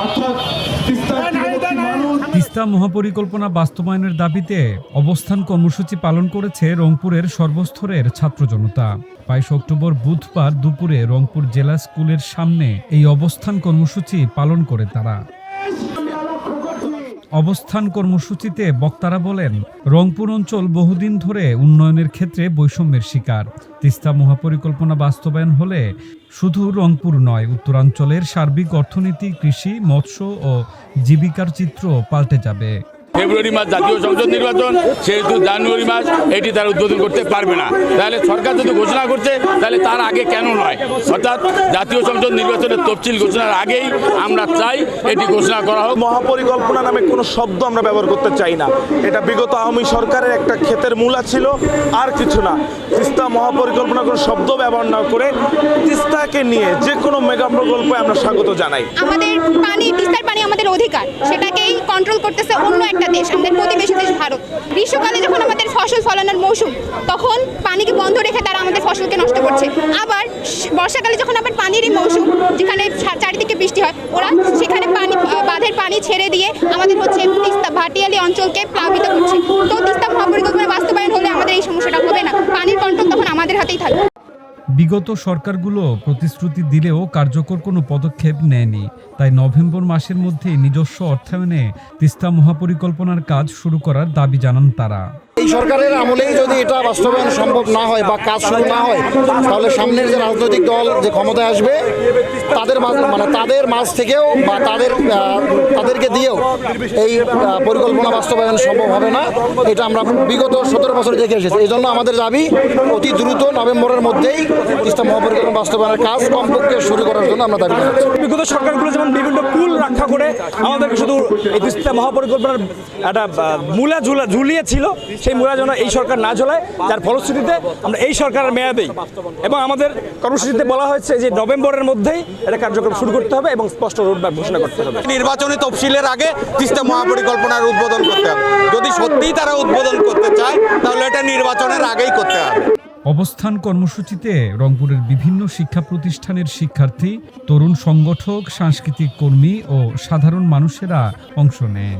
অর্থাৎ তিস্তার তীরবর্তী মানুষ তিস্তা মহাপরিকল্পনা বাস্তবায়নের দাবিতে অবস্থান কর্মসূচি পালন করেছে রংপুরের সর্বস্তরের ছাত্র জনতা। বাইশ অক্টোবর বুধবার দুপুরে রংপুর জেলা স্কুলের সামনে এই অবস্থান কর্মসূচি পালন করে তারা। অবস্থান কর্মসূচিতে বক্তারা বলেন, রংপুর অঞ্চল বহুদিন ধরে উন্নয়নের ক্ষেত্রে বৈষম্যের শিকার। তিস্তা মহাপরিকল্পনা বাস্তবায়ন হলে শুধু রংপুর নয়, উত্তরাঞ্চলের সার্বিক অর্থনীতি, কৃষি, মৎস্য ও জীবিকার চিত্র পাল্টে যাবে। ফেব্রুয়ারি মাস জাতীয় সংসদ নির্বাচন সেহেতু জানুয়ারি মাস এটি তারা উদ্বোধন করতে পারবে না। তাহলে সরকার যদি ঘোষণা করছে তাহলে তার আগে কেন নয়? অর্থাৎ জাতীয় সংসদ নির্বাচনের তফসিল ঘোষণার আগেই আমরা চাই এটি ঘোষণা করা হোক। মহাপরিকল্পনা নামে কোনো শব্দ আমরা ব্যবহার করতে চাই না। এটা বিগত আওয়ামী সরকারের একটা ক্ষেতের মূলা ছিল আর কিছু না। তিস্তা মহাপরিকল্পনা কোনো শব্দ ব্যবহার না করে তিস্তাকে নিয়ে যে কোনো মেগা প্রকল্পে আমরা স্বাগত জানাই। আমাদের পানি তিস্তার পানি আমাদের অধিকার সেটাকেই কন্ট্রোল করতেছে অন্য একটা দেশ, আমাদের প্রতিবেশী দেশ ভারত। গ্রীষ্মকালে যখন আমাদের ফসল ফলানোর মৌসুম, তখন পানিকে বন্ধ রেখে তারা আমাদের ফসলকে নষ্ট করছে। আবার বর্ষাকালে যখন আবার পানিরই মৌসুম, যেখানে চারিদিকে বৃষ্টি হয়, ওরা সেখানে পানি বাঁধের পানি ছেড়ে দিয়ে আমাদের হচ্ছে তিস্তা ভাটিয়ালি অঞ্চলকে প্লাবিত করছে। তো তিস্তা মহাপরিকল্পনা বাস্তবায়ন হলে আমাদের এই সমস্যাটা হবে না পানির কন্ট্রোল তখন আমাদের হাতেই থাকবে বিগত সরকারগুলো প্রতিশ্রুতি দিলেও কার্যকর কোনো পদক্ষেপ নেয়নি। তাই নভেম্বর মাসের মধ্যে নিজস্ব অর্থায়নে তিস্তা মহাপরিকল্পনার কাজ শুরু করার দাবি জানান তারা। এই সরকারের আমলেই যদি এটা বাস্তবায়ন সম্ভব না হয় বা কাজ শুরু না হয়, তাহলে সামনের যে রাজনৈতিক দল যে ক্ষমতায় আসবে, তাদের মানে তাদের মাঝ থেকেও বা তাদের তাদেরকে দিয়েও এই পরিকল্পনা বাস্তবায়ন সম্ভব হবে না। এটা আমরা বিগত সতেরো বছর দেখে এসেছি। এই জন্য আমাদের দাবি, অতি দ্রুত নভেম্বরের মধ্যেই তিস্তা মহাপরিকল্পনা বাস্তবায়নের কাজ কমপক্ষে শুরু করার জন্য আমরা দাবি জানাচ্ছি। বিগত সরকারগুলো যেমন বিভিন্ন কুল রক্ষা করে আমাদেরকে শুধু এই তিস্তা মহাপরিকল্পনার একটা মূলা ঝুলা ঝুলিয়েছিল, সেই মূলা যেন এই সরকার না ঝোলায় যার ফলশ্রুতিতে আমরা এই সরকারের মেয়াদেই এবং আমাদের কর্মসূচিতে বলা হয়েছে যে নভেম্বরের মধ্যেই এটা কার্যক্রম শুরু করতে হবে এবং স্পষ্ট রোডম্যাপ ঘোষণা করতে হবে। নির্বাচনী তফসিলের আগে তিস্তা মহাপরিকল্পনার উদ্বোধন করতে হবে। যদি সত্যিই তারা উদ্বোধন করতে চায় তাহলে এটা নির্বাচনের আগেই করতে হবে। অবস্থান কর্মসূচিতে রংপুরের বিভিন্ন শিক্ষা প্রতিষ্ঠানের শিক্ষার্থী তরুণ সংগঠক সাংস্কৃতিক কর্মী ও সাধারণ মানুষেরা অংশ নেয়।